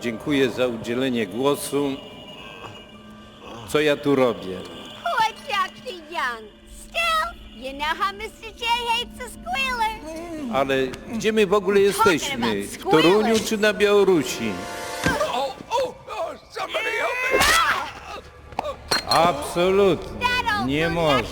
Dziękuję za udzielenie głosu. Co ja tu robię? Poor Dr. Young. Still, you know how Mr. J hates a squealer. Ale gdzie my w ogóle jesteśmy? W Toruniu czy na Białorusi? Oh, oh, oh, somebody help me! Absolutnie. That old Nie loon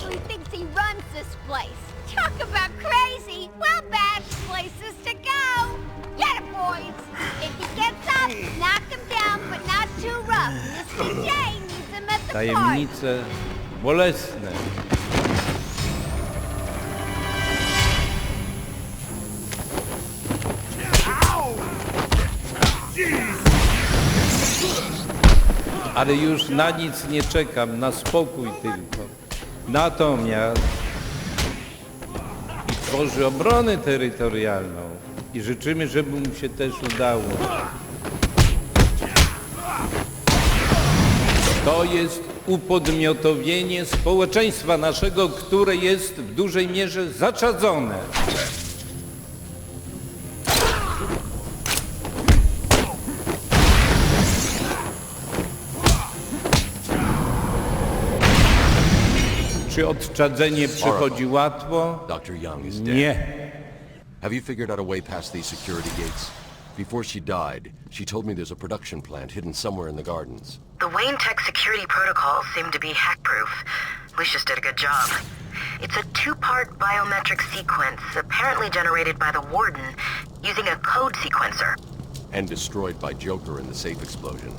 Tajemnice bolesne. Ale już na nic nie czekam, na spokój tylko. Natomiast i tworzy obronę terytorialną i życzymy, żeby mu się też udało. To jest upodmiotowienie społeczeństwa naszego, które jest w dużej mierze zaczadzone. Czy odczadzenie przychodzi łatwo? Nie. Have you figured out a way past these security gates? Before she died, she told me there's a production plant hidden somewhere in the gardens. The Wayne Tech security protocols seem to be hack-proof. Lucius did a good job. It's a two-part biometric sequence apparently generated by the Warden using a code sequencer. And destroyed by Joker in the safe explosion.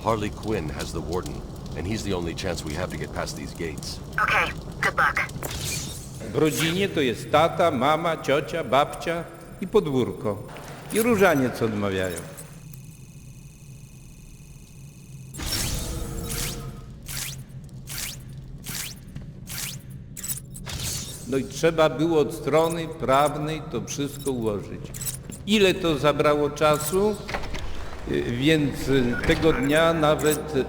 Harley Quinn has the Warden, and he's the only chance we have to get past these gates. Okay, good luck. W rodzinie to jest tata, mama, ciocia, babcia i podwórko. I różaniec odmawiają. No i trzeba było od strony prawnej to wszystko ułożyć. Ile to zabrało czasu? Y, Więc y, tego dnia nawet y,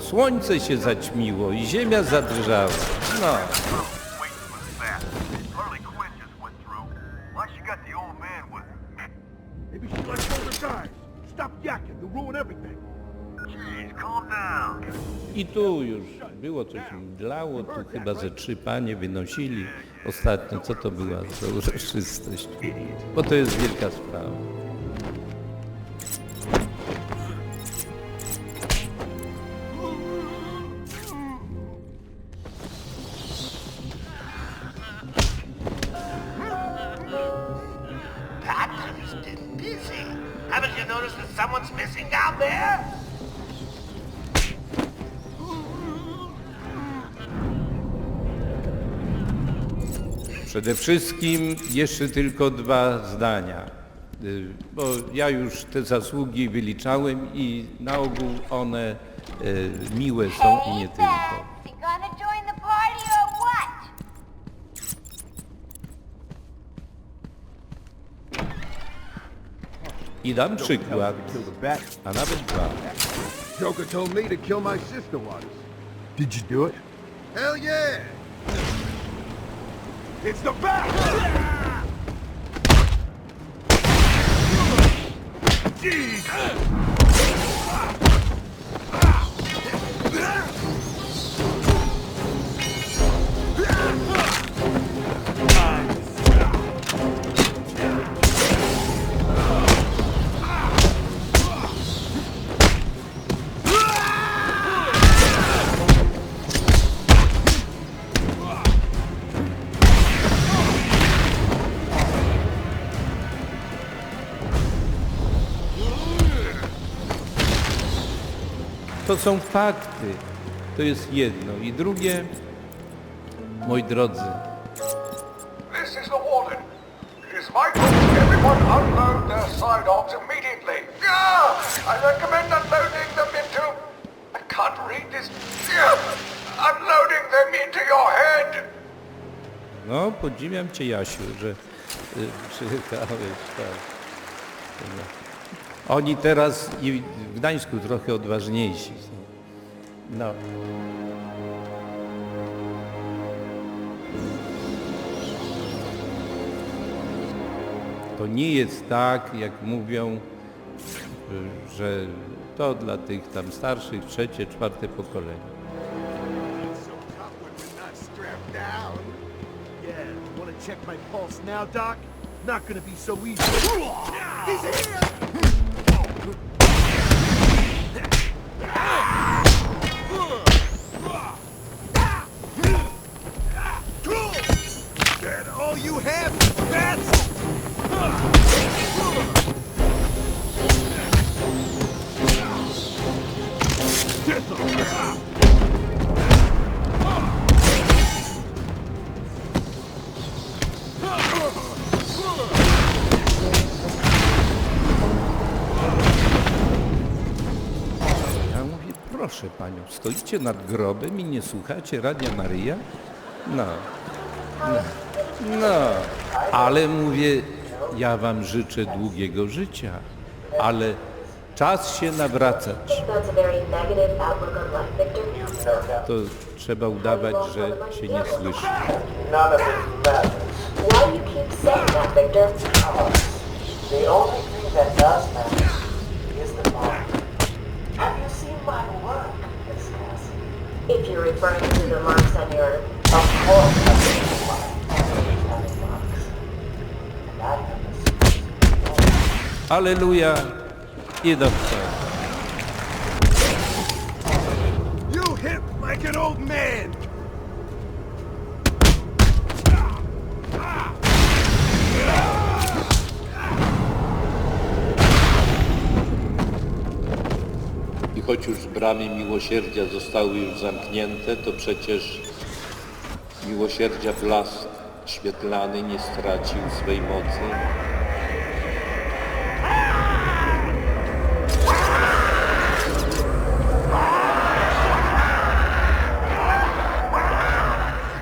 słońce się zaćmiło i ziemia zadrżała. No. I tu już było coś mdlało, tu chyba ze trzy panie wynosili ostatnio, co to była za uroczystość. Bo to jest wielka sprawa. Przede wszystkim jeszcze tylko dwa zdania, y, bo ja już te zasługi wyliczałem i na ogół one y, miłe są i nie tylko. I dam przykład, a nawet dwa. Joker told me to kill my sister once. Did you do it? Hell yeah! It's the bat! Jeez! To są fakty. To jest jedno. I drugie, moi drodzy, This is the. It is. Everyone unload their sidearms immediately. Yeah! I recommend unloading them into... I can't read this. Yeah! Unloading them into your head! no podziwiam Cię Jasiu, że y. Tak. Oni teraz i w Gdańsku trochę odważniejsi są. No. To nie jest tak, jak mówią że to dla tych tam starszych, trzecie, czwarte pokolenie. Check my pulse now, Doc? Not gonna be so easy. He's here! Proszę panią, stoicie nad grobem i nie słuchacie Radia Maryja? No, no, no, ale mówię, ja wam życzę długiego życia, ale czas się nawracać. To trzeba udawać, że się nie słyszy. If you're referring to the marks on your... Of course I've seen my handy marks. And I have a secret. Aleluja i do przodu. You hit like an old man! I choć już bramy miłosierdzia zostały już zamknięte, to przecież miłosierdzia blask świetlany nie stracił swej mocy.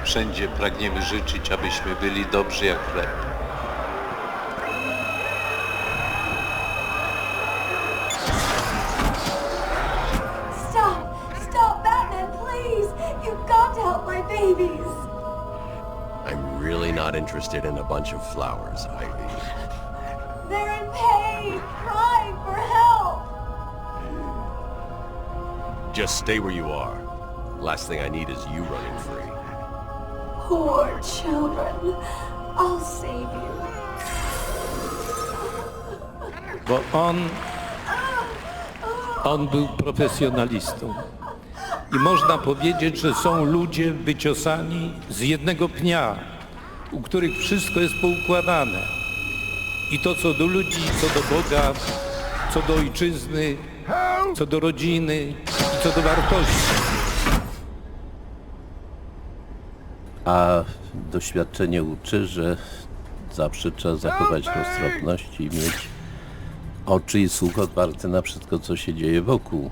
Wszędzie pragniemy życzyć, abyśmy byli dobrzy jak chleb. Stop! Stop, Batman, please! You've got to help my babies! I'm really not interested in a bunch of flowers, Ivy. They're in pain, crying for help! Just stay where you are. Last thing I need is you running free. Poor children. I'll save you. Bo on, on był profesjonalistą. I można powiedzieć, że są ludzie wyciosani z jednego pnia, u których wszystko jest poukładane. I to co do ludzi, co do Boga, co do ojczyzny, co do rodziny i co do wartości. A doświadczenie uczy, że zawsze trzeba zachować roztropność i mieć oczy i słuch otwarte na wszystko, co się dzieje wokół.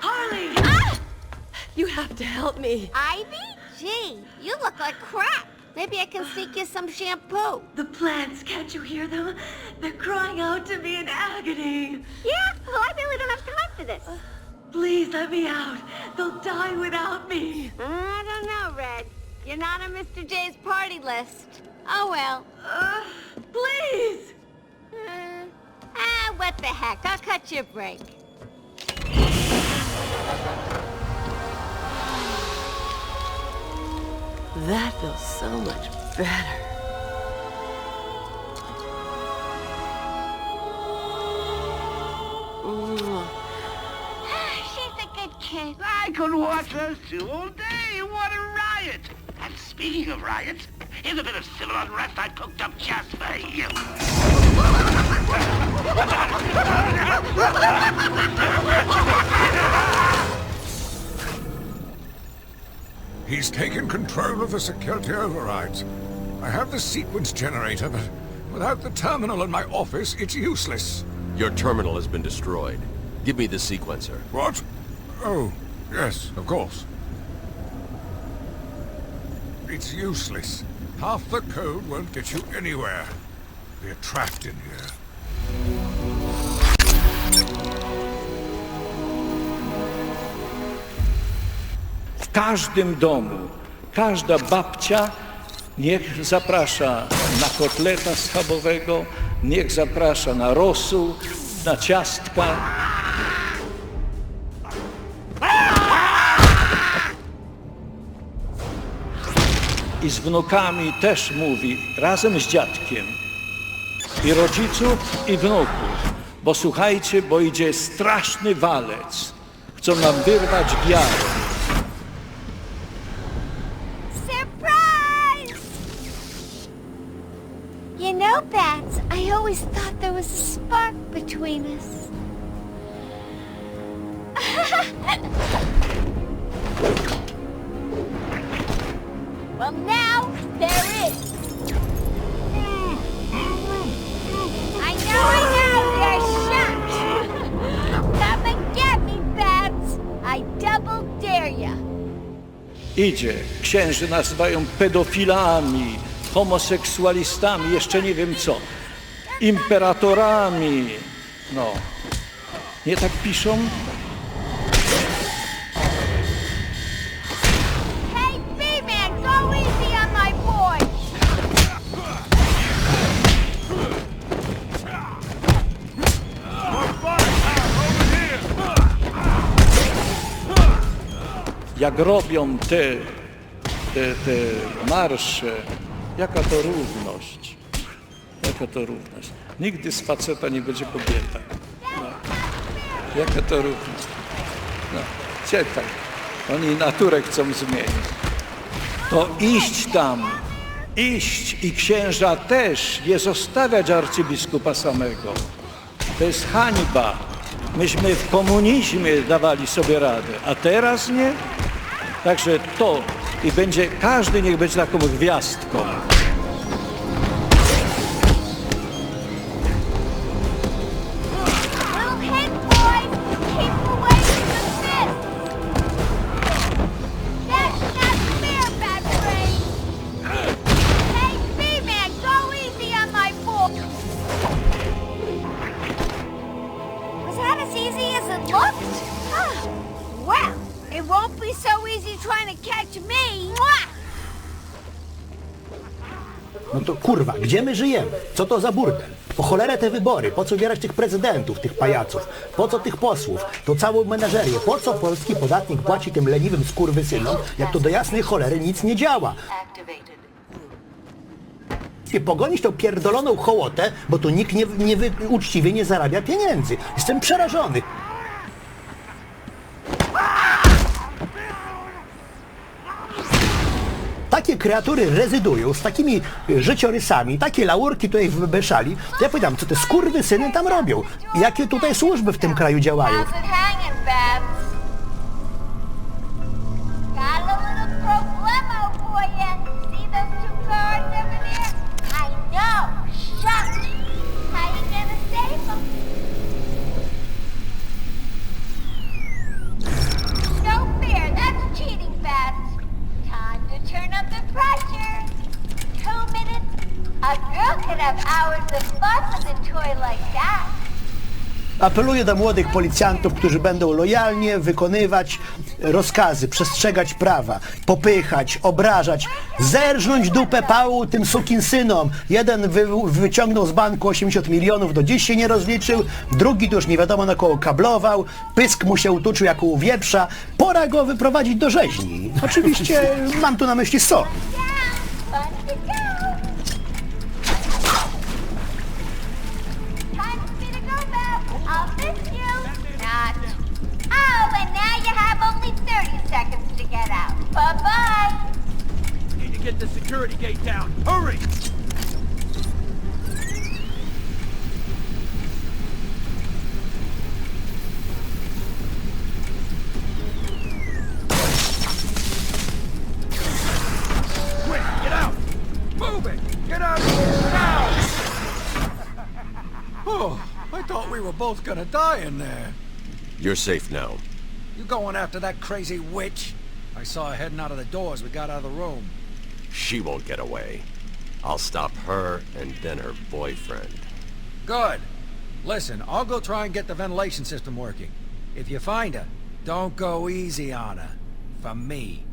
Harley! You have to help me. Ivy? Gee, you look like crap. Maybe I can sneak you some shampoo. The plants, can't you hear them? They're crying out to me in agony. Yeah? Well, I really don't have time for this. Please let me out. They'll die without me. I don't know, Red. You're not on Mr. J's party list. Oh, well. Uh, please! Uh, ah, what the heck? I'll cut you a break. That feels so much better. Mwah. She's a good kid. I could watch those two all day. What a riot! And speaking of riots, here's a bit of civil unrest I cooked up just for you. He's taken control of the security overrides. I have the sequence generator, but without the terminal in my office, it's useless. Your terminal has been destroyed. Give me the sequencer. What? Oh, yes, of course. It's useless. Half the code won't get you anywhere. We're trapped in here. Każdym domu, każda babcia niech zaprasza na kotleta schabowego, niech zaprasza na rosół, na ciastka. I z wnukami też mówi, razem z dziadkiem. I rodziców, i wnuków. Bo słuchajcie, bo idzie straszny walec. Chcą nam wyrwać wiarę. Well, now there is. I know, I know, you're shocked. Come and get me, Bats. I double dare. Idzie. Księży nazywają pedofilami, homoseksualistami, jeszcze nie wiem co. Imperatorami. No. Nie tak piszą? Jak robią te, te, te marsze, jaka to równość. Jaka to równość. Nigdy z faceta nie będzie kobieta. No. Jaka to równość. No. Czekaj. Oni naturę chcą zmienić. To iść tam, iść i księża też, nie zostawiać arcybiskupa samego. To jest hańba. Myśmy w komunizmie dawali sobie radę, a teraz nie? Także to i będzie, każdy niech będzie taką gwiazdką. Gdzie my żyjemy? Co to za burdel? Po cholerę te wybory, po co wybierać tych prezydentów, tych pajaców? Po co tych posłów? To całą menażerię. Po co polski podatnik płaci tym leniwym skurwysynom, jak to do jasnej cholery nic nie działa? I pogonić tą pierdoloną hołotę, bo tu nikt nie, nie wy, uczciwie nie zarabia pieniędzy. Jestem przerażony. Takie kreatury rezydują z takimi życiorysami, takie laurki tutaj wybeszali. To ja powiedziałem, co te skurwysyny tam robią? Jakie tutaj służby w tym kraju działają? Apeluję do młodych policjantów, którzy będą lojalnie wykonywać rozkazy, przestrzegać prawa, popychać, obrażać, zerżnąć dupę pału tym sukinsynom. Jeden wy, wyciągnął z banku 80 milionów, do dziś się nie rozliczył, drugi to już nie wiadomo na kogo kablował, pysk mu się utuczył jak u wieprza. Pora go wyprowadzić do rzeźni. Oczywiście mam tu na myśli sąd. Security gate down. Hurry! Get out! Move! Get out now! Oh, I thought we were both gonna die in there. You're safe now. You going after that crazy witch? I saw her heading out of the door as we got out of the room. She won't get away. I'll stop her and then her boyfriend. Good. Listen, I'll go try and get the ventilation system working. If you find her, don't go easy on her. for me.